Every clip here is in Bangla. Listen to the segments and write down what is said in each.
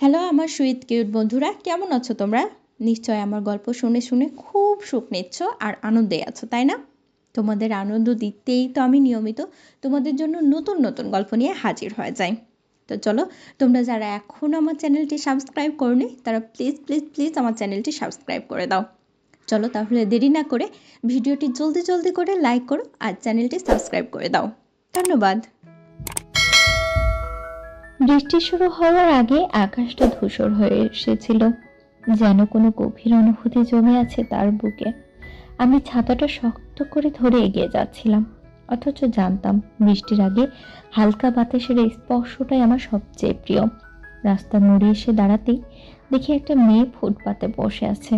হ্যালো, আমার সুইট কিউট বন্ধুরা, কেমন আছো তোমরা? নিশ্চয় আমার গল্প শুনে শুনে খুব সুখ নিচ্ছ আর আনন্দে আছো, তাই না? তোমাদের আনন্দ দিতেই তো আমি নিয়মিত তোমাদের জন্য নতুন নতুন গল্প নিয়ে হাজির হয়ে যাই। তো চলো, তোমরা যারা এখনও আমার চ্যানেলটি সাবস্ক্রাইব করনি, তারা প্লিজ প্লিজ প্লিজ আমার চ্যানেলটি সাবস্ক্রাইব করে দাও। চলো তাহলে দেরি না করে ভিডিওটি জলদি জলদি করে লাইক করো আর চ্যানেলটি সাবস্ক্রাইব করে দাও। ধন্যবাদ। বৃষ্টি শুরু হওয়ার আগে আকাশটা ধূসর হয়ে এসেছিল, যেন কোনো গভীর অনুভূতি জমে আছে তার বুকে। আমি ছাতাটা শক্ত করে ধরে এগিয়ে যাচ্ছিলাম, অথচ জানতাম বৃষ্টির আগে হালকা বাতাসের স্পর্শটাই আমার সবচেয়ে প্রিয়। রাস্তা মোড়ে এসে দাঁড়াতেই দেখি একটা মেয়ে ফুটপাতে বসে আছে,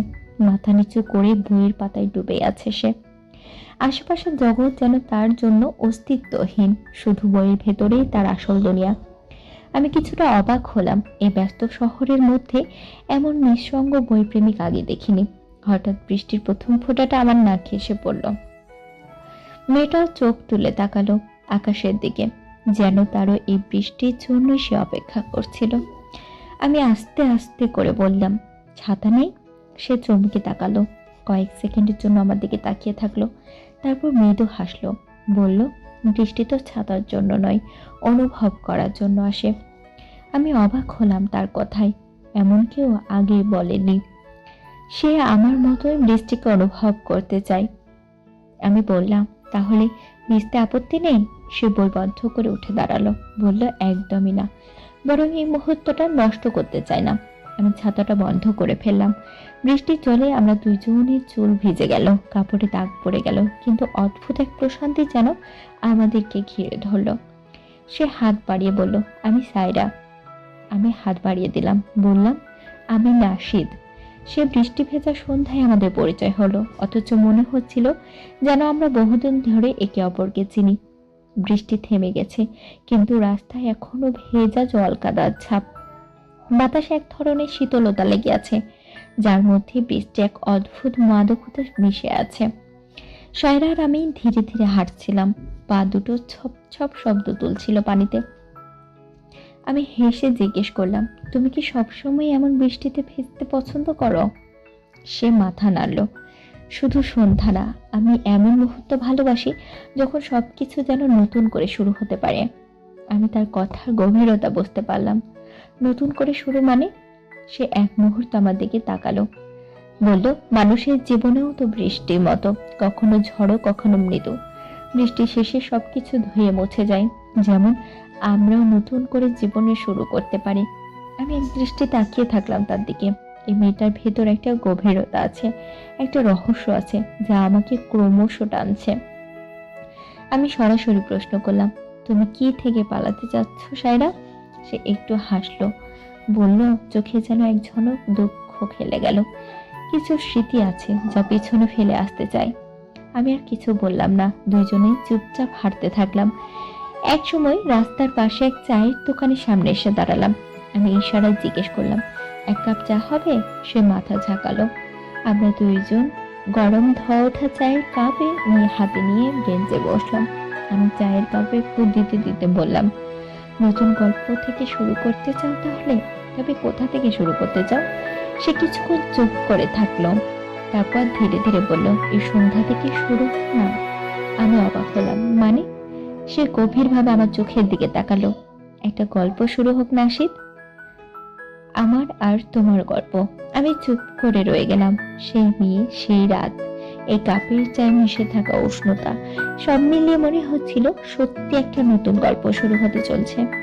মাথা নিচু করে বইয়ের পাতায় ডুবে আছে সে। আশেপাশের জগৎ যেন তার জন্য অস্তিত্বহীন, শুধু বইয়ের ভেতরেই তার আসল দুনিয়া। আমি কিছুটা অবাক হলাম। এই ব্যস্ত শহরের মধ্যে এমন নিঃসঙ্গ বইপ্রেমিক আগে দেখিনি। হঠাৎ বৃষ্টির প্রথম ফোঁটাটা আমার নাকে এসে পড়ল। মেয়েটাও চোখ তুলে তাকালো আকাশের দিকে, যেন তারও এই বৃষ্টির জন্য সে অপেক্ষা করছিল। আমি আস্তে আস্তে করে বললাম, ছাতা নেই? সে চমকে তাকালো। কয়েক সেকেন্ডের জন্য আমার দিকে তাকিয়ে থাকল। তারপর মৃদু হাসলো, বলল বৃষ্টি তো ছাতার জন্য নয়, অনুভব করার জন্য আসে। আমি অবাক হলাম তার কথায়, এমন কেউ আগে বলেনি। সে আমার মতোই বৃষ্টিকে অনুভব করতে চায়। আমি বললাম, তাহলে ভিজতে আপত্তি নেই? সে বই করে উঠে দাঁড়াল। বলল, একদমই না। বরং এই মুহূর্তটা নষ্ট করতে চায় না। আমি ছাতাটা বন্ধ করে ফেললাম। বৃষ্টির জলে আমরা দুইজনের চুল ভিজে গেল, কাপড়ে দাগ পড়ে গেল, কিন্তু অদ্ভুত এক প্রশান্তি যেন আমাদেরকে ঘিরে ধরলো। সে হাত বাড়িয়ে বলল, আমি সাইরা। আমি হাত বাড়িয়ে দিলাম, বললাম, আমি নাশিদ সে বৃষ্টি ভেজা সন্ধ্যায় আমাদের পরিচয় হলো, অথচ মনে হচ্ছিল যেন আমরা বহুদিন ধরে একে অপরকে চিনি। বৃষ্টি থেমে গেছে, কিন্তু রাস্তায় এখনও ভেজা জল কাদার ছাপ বাতাসে এক ধরনের শীতলতা লেগে আছে, যার মধ্যে বৃষ্টি এক অদ্ভুত মাদকতা মিশে আছে। সায়রার আমি ধীরে ধীরে হাঁটছিলাম, পা দুটো ছপ ছপ শব্দ তুলছিল পানিতে। আমি হেসে জিজ্ঞেস করলাম, তুমি কি সবসময় এমন বৃষ্টিতে ভিজতে পছন্দ করো? সে মাথা নাড়ল, শুধু সন্ধ্যা না, আমি এমন মুহূর্ত ভালোবাসি যখন সব কিছু যেন নতুন করে শুরু হতে পারে। আমি তার কথার গভীরতা বুঝতে পারলাম। নতুন করে শুরু মানে? সে এক মুহূর্ত আমার দিকে তাকালো। বলল, মানুষের জীবনেও তো বৃষ্টির মতো, কখনো ঝড়ো, কখনো মৃদু। বৃষ্টি শেষে সবকিছু ধুয়ে মুছে যায়। যেমন আমরাও নতুন করে জীবনে শুরু করতে পারি। আমি এক দৃষ্টি তাকিয়ে থাকলাম তার দিকে। এই মেয়েটার ভেতর একটা গভীরতা আছে, একটা রহস্য আছে, যা আমাকে ক্রমশ টানছে। আমি সরাসরি প্রশ্ন করলাম, তুমি কি থেকে পালাতে চাচ্ছ সাইরা সে একটু হাসলো। বলল, চোখে যেন এক ঝনক দুঃখ খেলে গেল। কিছু স্মৃতি আছে যা পিছনে ফেলে আসতে চাই আমি আর কিছু বললাম না। দুইজনেই চুপচাপ হাঁটতে থাকলাম। এক সময় রাস্তার পাশে এক চায়ের দোকানের সামনে এসে দাঁড়ালাম। আমি ইশারায় জিজ্ঞেস করলাম, এক কাপ চা হবে? সে মাথা ঝাঁকালো। আমরা দুইজন গরম ধোয়া ওঠা চায়ের কাপে নিয়ে হাতে নিয়ে বেঞ্চে বসলাম। আমি চায়ের কাপে ফুট দিতে দিতে বললাম নতুন গল্প থেকে শুরু করতে চাও তাহলে, তবে কোথা থেকে শুরু করতে চাও? সে কিছুক্ষণ চুপ করে থাকল। তারপর ধীরে ধীরে বলল এই সন্ধ্যা থেকে শুরু? না। আমি অবাক হলাম। মানে? সে গভীরভাবে আমার চোখের দিকে তাকালো। একটা গল্প শুরু হোক নাসিদ আমার আর তোমার গল্প। আমি চুপ করে রয়ে গেলাম। সেই মেয়ে, সেই রাত। এই কাপের চায় মিশে থাকা উষ্ণতা সব মিলিয়ে মনে হচ্ছিল সত্যি একটা নতুন গল্প শুরু হতে চলছে।